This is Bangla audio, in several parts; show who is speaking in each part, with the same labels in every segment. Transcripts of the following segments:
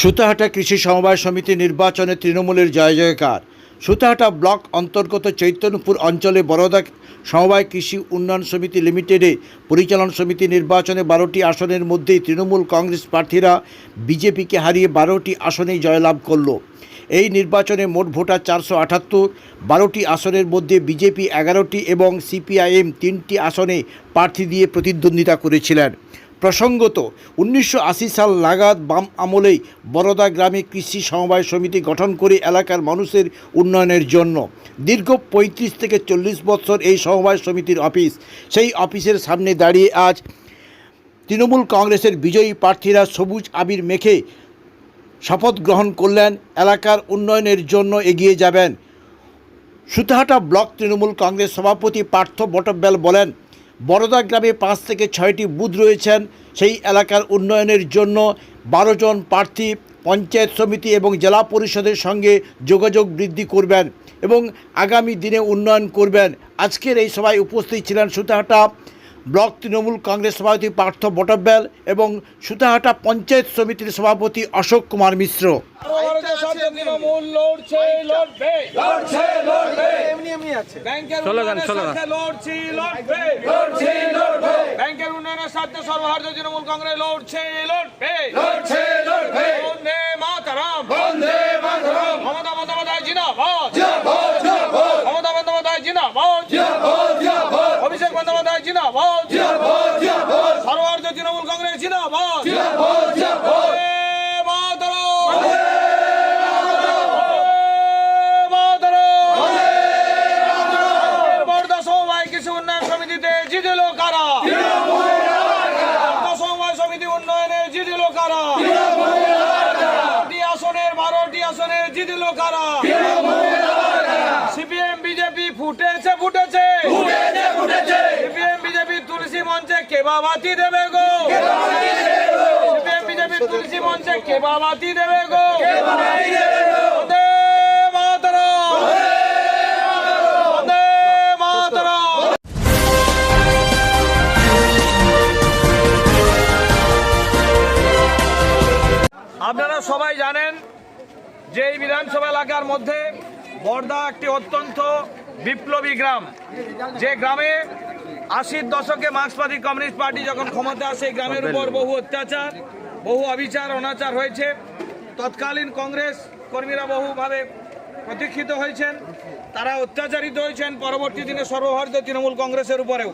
Speaker 1: সুতাহাটা কৃষি সমবায় সমিতি নির্বাচনে তৃণমূলের জয় জয়কার সুতাহাটা ব্লক অন্তর্গত চৈতন্যপুর অঞ্চলে বরোদা সমবায় কৃষি উন্নয়ন সমিতি লিমিটেডে পরিচালন সমিতি নির্বাচনে বারোটি আসনের মধ্যেই তৃণমূল কংগ্রেস প্রার্থীরা বিজেপিকে হারিয়ে বারোটি আসনেই জয়লাভ করল। এই নির্বাচনে মোট ভোটার চারশো আটাত্তর, বারোটি আসনের মধ্যে বিজেপি এগারোটি এবং সিপিআইএম তিনটি আসনে প্রার্থী দিয়ে প্রতিদ্বন্দ্বিতা করেছিলেন। প্রসঙ্গত, উনিশশো আশি সাল নাগাদ বাম আমলেই বরোদা গ্রামে কৃষি সমবায় সমিতি গঠন করে এলাকার মানুষের উন্নয়নের জন্য। দীর্ঘ পঁয়ত্রিশ থেকে চল্লিশ বছর এই সমবায় সমিতির অফিস। সেই অফিসের সামনে দাঁড়িয়ে আজ তৃণমূল কংগ্রেসের বিজয়ী প্রার্থীরা সবুজ আবির মেখে শপথ গ্রহণ করলেন। এলাকার উন্নয়নের জন্য এগিয়ে যাবেন। সুতাহাটা ব্লক তৃণমূল কংগ্রেস সভাপতি পার্থ বটব্যাল বলেন বরোদা গ্রামে পাঁচ থেকে ছয়টি বুথ রয়েছেন। সেই এলাকার উন্নয়নের জন্য বারো জন প্রার্থী, পঞ্চায়েত সমিতি এবং জেলা পরিষদের সঙ্গে যোগাযোগ বৃদ্ধি করবেন এবং আগামী দিনে উন্নয়ন করবেন। আজকের এই সভায় উপস্থিত ছিলেন সুতাহাটা ব্লক তৃণমূল কংগ্রেস সভাপতি পার্থ বটব্যাল এবং সুতাহাটা পঞ্চায়েত সমিতির সভাপতি অশোক কুমার মিশ্র।
Speaker 2: ব্যাংকের উন্নয়নের
Speaker 3: স্লোগান।
Speaker 2: সাথে লড়ছি লড়বে
Speaker 4: লড়ছে লড়বে
Speaker 2: ব্যাংকের উন্নয়নের সাথে সর্বভারতীয় তৃণমূল কংগ্রেস লড়ছে লড়বে।
Speaker 4: লড়ছে লড়বে।
Speaker 2: বন্দে মাতারাম।
Speaker 4: বন্দে মাতরম।
Speaker 2: মমতা বন্দ্যোপাধ্যায় জিন্দাবাদ
Speaker 4: জিন্দাবাদ।
Speaker 2: জিতিল কারা? সমবায় সমিতি উন্নয়নে জিতিল কারা? আসনের বারোটি আসনে জিতিল কারা? সিপিএম, বিজেপি ফুটেছে ফুটেছে। সিপিএম, বিজেপি তুলসী মঞ্চে কেবা দেবে গো? সিপিএম, বিজেপি তুলসী মঞ্চে কেবা বাতি দেবে গো? সবাই জানেন যে এই বিধানসভা এলাকার মধ্যে বর্দা একটি অত্যন্ত বিপ্লবী গ্রাম। যে গ্রামে আশির দশকে মার্ক্সবাদী কমিউনিস্ট পার্টি যখন ক্ষমতা আসে গ্রামের উপর বহু অত্যাচার বহু অবিচার অনাচার হয়েছে। তৎকালীন কংগ্রেস কর্মীরা বহুভাবে প্রতীক্ষিত হয়েছেন। তারা অত্যাচারিত হয়েছেন। পরবর্তী দিনে সর্বভারতীয় তৃণমূল কংগ্রেসের উপরেও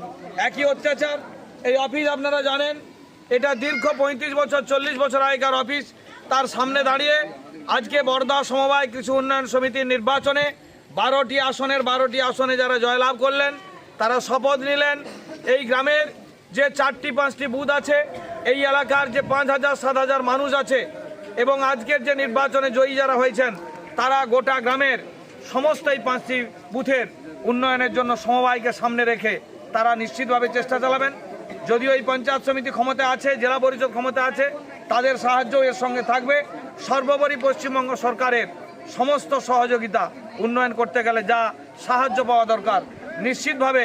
Speaker 2: একই অত্যাচার। এই অফিস আপনারা জানেন এটা দীর্ঘ পঁয়ত্রিশ বছর চল্লিশ বছর আগেকার অফিস। তার সামনে দাঁড়িয়ে আজকে বর্ধা সমবায় কৃষি উন্নয়ন সমিতির নির্বাচনে বারোটি আসনের বারোটি আসনে যারা জয়লাভ করলেন, তারা শপথ নিলেন। এই গ্রামের যে চারটি, পাঁচটি বুথ আছে, এই এলাকার যে পাঁচ হাজার, সাত হাজার মানুষ আছে এবং আজকের যে নির্বাচনে জয়ী যারা হয়েছেন, তারা গোটা গ্রামের সমস্ত এই পাঁচটি বুথের উন্নয়নের জন্য সমবায়কে সামনে রেখে তারা নিশ্চিতভাবে চেষ্টা চালাবেন। যদিও এই পঞ্চায়েত সমিতি ক্ষমতা আছে, জেলা পরিষদ ক্ষমতা আছে তাদের সাহায্য এর সঙ্গে থাকবে। সর্বোপরি পশ্চিমবঙ্গ সরকারের সমস্ত সহযোগিতা উন্নয়ন করতে গেলে যা সাহায্য পাওয়া দরকার, নিশ্চিতভাবে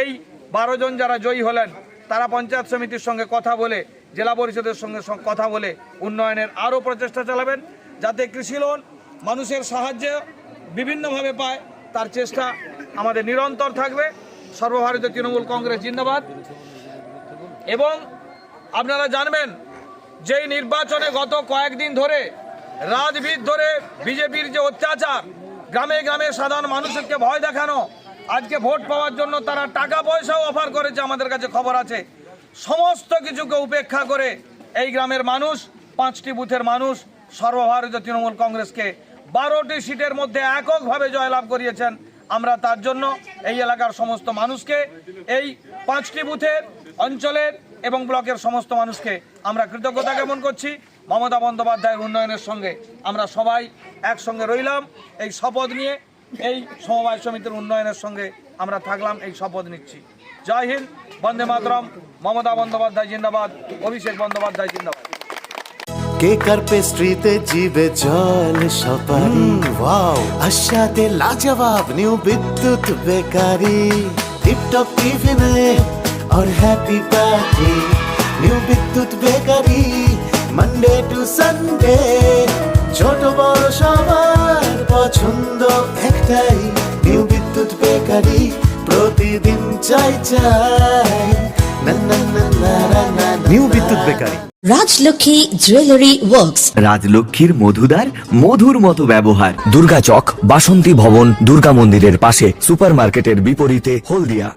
Speaker 2: এই বারো জন যারা জয়ী হলেন, তারা পঞ্চায়েত সমিতির সঙ্গে কথা বলে, জেলা পরিষদের সঙ্গে কথা বলে উন্নয়নের আরও প্রচেষ্টা চালাবেন। যাতে কৃষি লোন মানুষের সাহায্যে বিভিন্নভাবে পায়, তার চেষ্টা আমাদের নিরন্তর থাকবে। সর্বভারতীয় তৃণমূল কংগ্রেস জিন্দাবাদ। এবং আপনারা জানবেন যেই নির্বাচনে গত কয়েকদিন ধরে রাজভিত ধরে বিজেপির যে অত্যাচার, গ্রামে গ্রামে সাধারণ মানুষকে ভয় দেখানো, আজকে ভোট পাওয়ার জন্য তারা টাকা পয়সাও অফার করেছে আমাদের কাছে খবর আছে। সমস্ত কিছুকে উপেক্ষা করে এই গ্রামের মানুষ, পাঁচটি বুথের মানুষ, সর্বভারতীয় তৃণমূল কংগ্রেসকে বারোটি সিটের মধ্যে এককভাবে জয়লাভ করিয়েছেন। আমরা তার জন্য এই এলাকার সমস্ত মানুষকে এই পাঁচটি বুথের অঞ্চলের এবং ব্লকের সমস্ত মানুষকে আমরা কৃতজ্ঞতা জ্ঞাপন করছি। মমতা বন্দ্যোপাধ্যায়ের উন্নয়নের সঙ্গে আমরা সবাই একসঙ্গে রইলাম। এই শপথ নিয়ে এই সমবায় সমিতির উন্নয়নের সঙ্গে আমরা থাকলাম এই শপথ নিচ্ছি। জয় হিন্দ বন্দে মাতরম মমতা বন্দ্যোপাধ্যায় জিন্দাবাদ অভিষেক বন্দ্যোপাধ্যায় জিন্দাবাদ।
Speaker 5: কেকার পেস্ট্রিতে জিবে জল সপারি? ওয়াও। আশাতে লাজবাব নিউ বিদ্যুৎ বেকারি। টিপটপ টিফিনে और happy party new Bidyut bakery Monday to Sunday ছোট বড় সবার পছন্দ একটাই নিউ বিদ্যুৎ বেকারি প্রতিদিন চাই চাই না না না না না না
Speaker 3: new Bidyut bakery
Speaker 6: Rajlakshmi jewellery works
Speaker 3: রাজলক্ষ্মীর মধুদার মধুর মতো ব্যবহার দুর্গা চক বাসন্তী ভবন দুর্গা মন্দিরের পাশে সুপারমার্কেটের বিপরীতে হলদিয়া